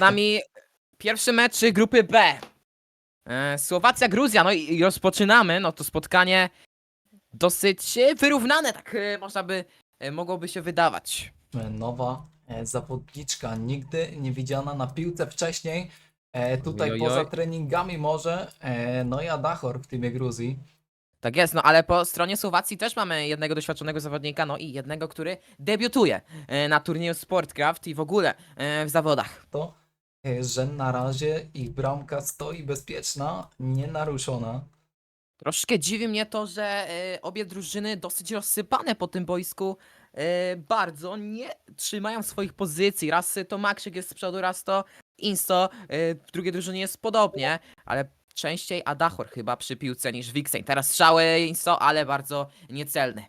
nami pierwszy mecz grupy B. E, Słowacja, Gruzja, no i i rozpoczynamy, no to spotkanie dosyć e, wyrównane, tak e, można by, e, mogłoby się wydawać. Nowa e, zawodniczka, nigdy nie widziana na piłce wcześniej. E, tutaj Ojojoj. poza treningami może. E, no i Adachor w teamie Gruzji. Tak jest, no ale po stronie Słowacji też mamy jednego doświadczonego zawodnika, no i jednego, który debiutuje e, na turnieju Sportcraft i w ogóle e, w zawodach. To, że na razie ich bramka stoi bezpieczna, nienaruszona. Troszkę dziwi mnie to, że e, obie drużyny dosyć rozsypane po tym boisku e, bardzo nie trzymają swoich pozycji. Raz to Makrzyk jest z przodu, raz to Insto, e, w drugiej drużynie jest podobnie, ale częściej Adachor chyba przy piłce niż Wixen. Teraz strzały Insto, ale bardzo niecelny.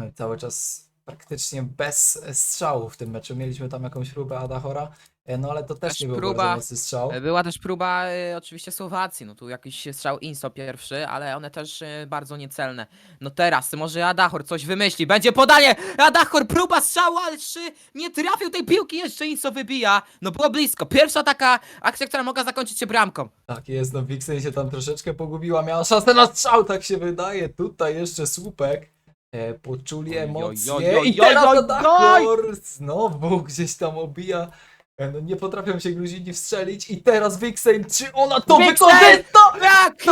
E, Cały czas praktycznie bez strzału w tym meczu. Mieliśmy tam jakąś próbę Adachora, e, no ale to też, Też nie był próba. bardzo mocny strzał. E, Była też próba e, oczywiście Słowacji, no tu jakiś strzał Insto pierwszy, ale one też e, bardzo niecelne. No teraz może Adachor coś wymyśli, będzie podanie! Adachor próba strzału, ale czy nie trafił tej piłki, jeszcze Insto wybija. No było blisko, pierwsza taka akcja, która mogła zakończyć się bramką. Tak jest, no Vixen się tam troszeczkę pogubiła, miała szansę na strzał, tak się wydaje. Tutaj jeszcze słupek. E, poczuli Oj, emocje oj, oj, i teraz oj, oj, znowu gdzieś tam obija. E, no nie potrafią się Gruzini wstrzelić i teraz Vixen, czy ona to Vixen! wykorzysta? Tak!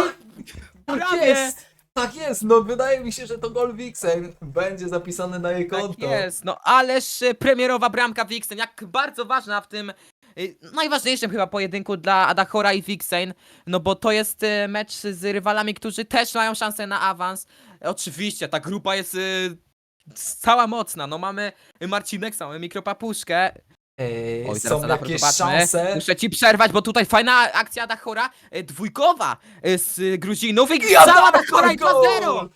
Tak Prawie! jest! Tak jest, no wydaje mi się, że to gol Vixen będzie zapisany na jej Tak konto. jest, no ależ e, premierowa bramka Wixen, jak bardzo ważna w tym y, najważniejszym chyba pojedynku dla Adachora i Wixen, no bo to jest y, mecz z rywalami, którzy też mają szansę na awans. Oczywiście, ta grupa jest y, cała mocna, no mamy Marcinek, mamy Mikropapuszkę. E, Oj, są teraz jakieś zobaczmy. szanse. Muszę ci przerwać, bo tutaj fajna akcja Adachora, dwójkowa z y, Gruzinów i cała Adachora i gol! 2-0!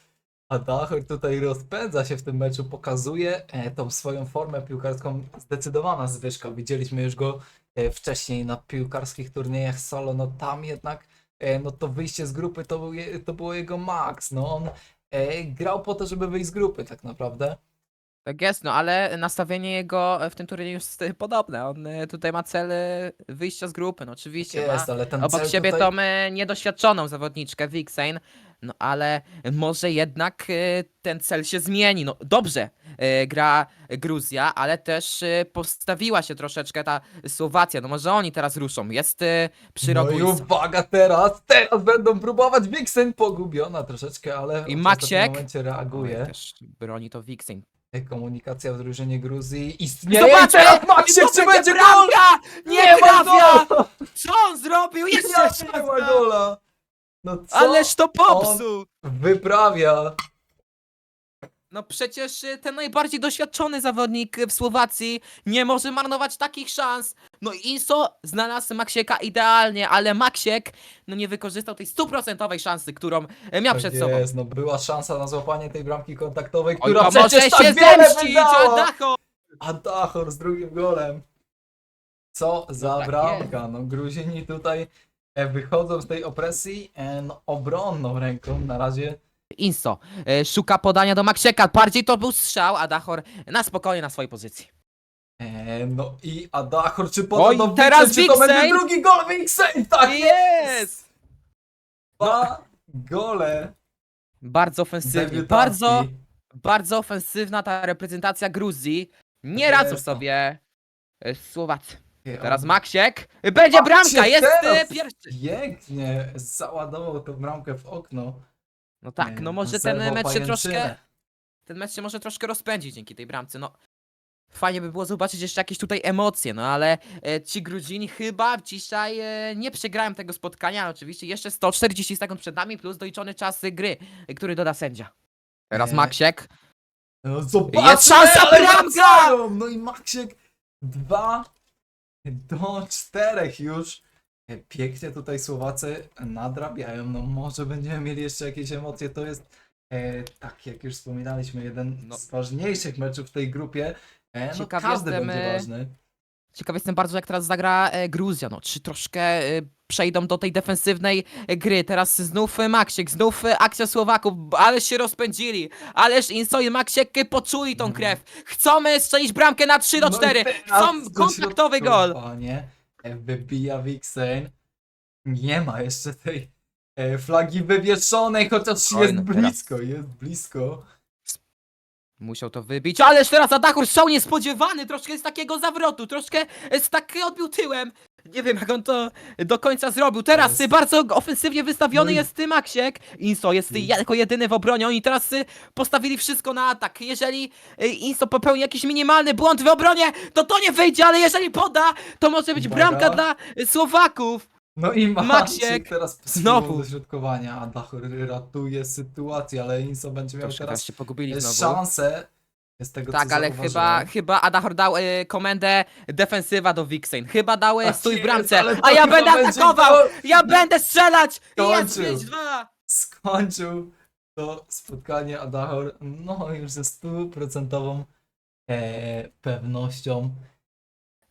A Dachor tutaj rozpędza się w tym meczu, pokazuje e, tą swoją formę piłkarską, zdecydowana zwyżka. Widzieliśmy już go e, wcześniej na piłkarskich turniejach solo, no tam jednak e, no to wyjście z grupy to, był je, to było jego maks. No on grał po to, żeby wyjść z grupy tak naprawdę. Tak jest, no ale nastawienie jego w tym turnieju jest podobne. On tutaj ma cel wyjścia z grupy, no oczywiście. Jest, ma ale ten obok siebie tutaj... tą niedoświadczoną zawodniczkę Wixen, no ale może jednak y, ten cel się zmieni. No dobrze y, gra Gruzja, ale też y, postawiła się troszeczkę ta Słowacja. No może oni teraz ruszą. Jest y, przy No rogu i uwaga teraz, teraz będą próbować Vixen pogubiona troszeczkę, ale I w ostatnim Maksiek? momencie reaguje. też broni to Wixen. Komunikacja w drużynie Gruzji istnieje. I teraz Maksiek, czy będzie gol? Nie, ma trafia! Co on zrobił? Jeszcze nie ma gola! No co Ależ to popsuł! wyprawia? No przecież y, ten najbardziej doświadczony zawodnik w Słowacji nie może marnować takich szans. No i Inso znalazł Maksieka idealnie, ale Maksiek no nie wykorzystał tej stuprocentowej szansy, którą e, miał przed sobą. jest, no była szansa na złapanie tej bramki kontaktowej, Oj, która to może przecież się tak wiele zemścić, wydała! Adacho! A Dachor z drugim golem. Co za tak bramka. No Gruzini tutaj wychodzą z tej opresji e, no, obronną ręką na razie. Inso e, szuka podania do Maksieka, bardziej to był strzał, a Dachor na spokojnie na swojej pozycji. E, no i Adachor, czy poda Oj, do teraz czy to będzie drugi gol Wixen? Tak Jest! Dwa gole. Bardzo debiutantki. bardzo, bardzo ofensywna ta reprezentacja Gruzji. Nie radzą jest, sobie e, Słowacy. Teraz Maksiek. Będzie Maksiek bramka, jest teraz! pierwszy. Pięknie załadował tą bramkę w okno. No tak, no może ten zerwał mecz się pajęczynę. troszkę. Ten mecz się może troszkę rozpędzić dzięki tej bramce. No. Fajnie by było zobaczyć jeszcze jakieś tutaj emocje, no ale e, ci Gruzini chyba dzisiaj e, nie przegrają tego spotkania. Oczywiście jeszcze 140 sekund przed nami, plus doliczony czas gry, który doda sędzia. Teraz E, Maksiek. No zobaczmy, Jest szansa, ale bramka! wracają! No i Maksiek 2 do 4 już. E, Pięknie tutaj Słowacy nadrabiają. No może będziemy mieli jeszcze jakieś emocje. To jest e, tak jak już wspominaliśmy, jeden No. z ważniejszych meczów w tej grupie. E, no Ciekaw każdy jestem, będzie e, ważny. Ciekaw jestem bardzo, jak teraz zagra e, Gruzja. No, czy troszkę e, przejdą do tej defensywnej e, gry. Teraz znów e, Maksiek, znów e, akcja Słowaków, ale się rozpędzili. Ależ Inso i Maksiek poczuli tą Mhm. krew. Chcą e, strzelić bramkę na 3 do 4. No Chcą kontaktowy gol. środkowania. E, Wybija Wixen. Nie ma jeszcze tej e, flagi wywieszonej, chociaż jest teraz. blisko, jest blisko. Musiał to wybić, ależ teraz Adachur strzał niespodziewany, troszkę z takiego zawrotu, troszkę z tak odbił tyłem. Nie wiem jak on to do końca zrobił. Teraz Jest. bardzo ofensywnie wystawiony No i- jest Maksiek. Inso jest I- jako jedyny w obronie. Oni teraz y, postawili wszystko na atak. Jeżeli y, Inso popełni jakiś minimalny błąd w obronie, to to nie wyjdzie, ale jeżeli poda, to może być bramka dla Słowaków. No i Maksiek teraz znowu. znowu do środkowania, a Dachor ratuje sytuację, ale Inso będzie miał Troszkę teraz teraz się pogubili znowu. szansę z tego Tak, co ale chyba, zauważyłem. chyba Adachor dał y, komendę defensywa do Wixen. Chyba dał y, Tak stój w jest, bramce. ale to A ja chyba będę będzie atakował! to- Ja będę strzelać! I jest Kończył. 5-2! skończył to spotkanie Adachor no już ze stuprocentową e, pewnością.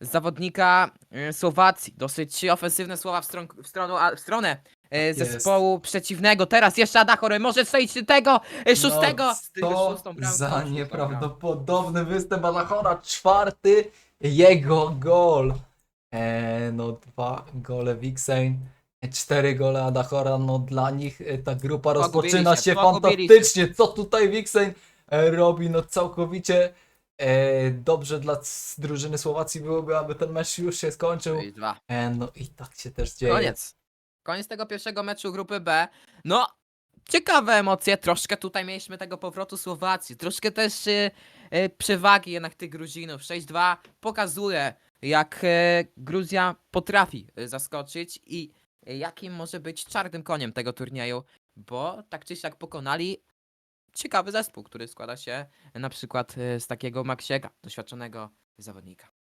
Zawodnika y, Słowacji. Dosyć ofensywne słowa w, stron, w, stronę, a, w stronę y, jest. zespołu przeciwnego. Teraz jeszcze Adachor może strzelić tego y, szóstego. No, szóstą bramką, za nieprawdopodobny występ Adachora, czwarty jego gol. E, no dwa gole Wixen, e, cztery gole Adachora, no dla nich e, ta grupa Pogubili rozpoczyna się, się pogubili fantastycznie. Co tutaj Wixen e, robi? No całkowicie e, dobrze dla drużyny Słowacji byłoby, aby ten mecz już się skończył. 6-2. E, no i tak się też dzieje. Koniec. Koniec tego pierwszego meczu grupy B. No, ciekawe emocje. Troszkę tutaj mieliśmy tego powrotu Słowacji. Troszkę też y, y, przewagi jednak tych Gruzinów. 6-2 pokazuje, jak y, Gruzja potrafi zaskoczyć i jakim może być czarnym koniem tego turnieju, bo tak czy siak pokonali ciekawy zespół, który składa się na przykład y, z takiego Maksiega, doświadczonego zawodnika.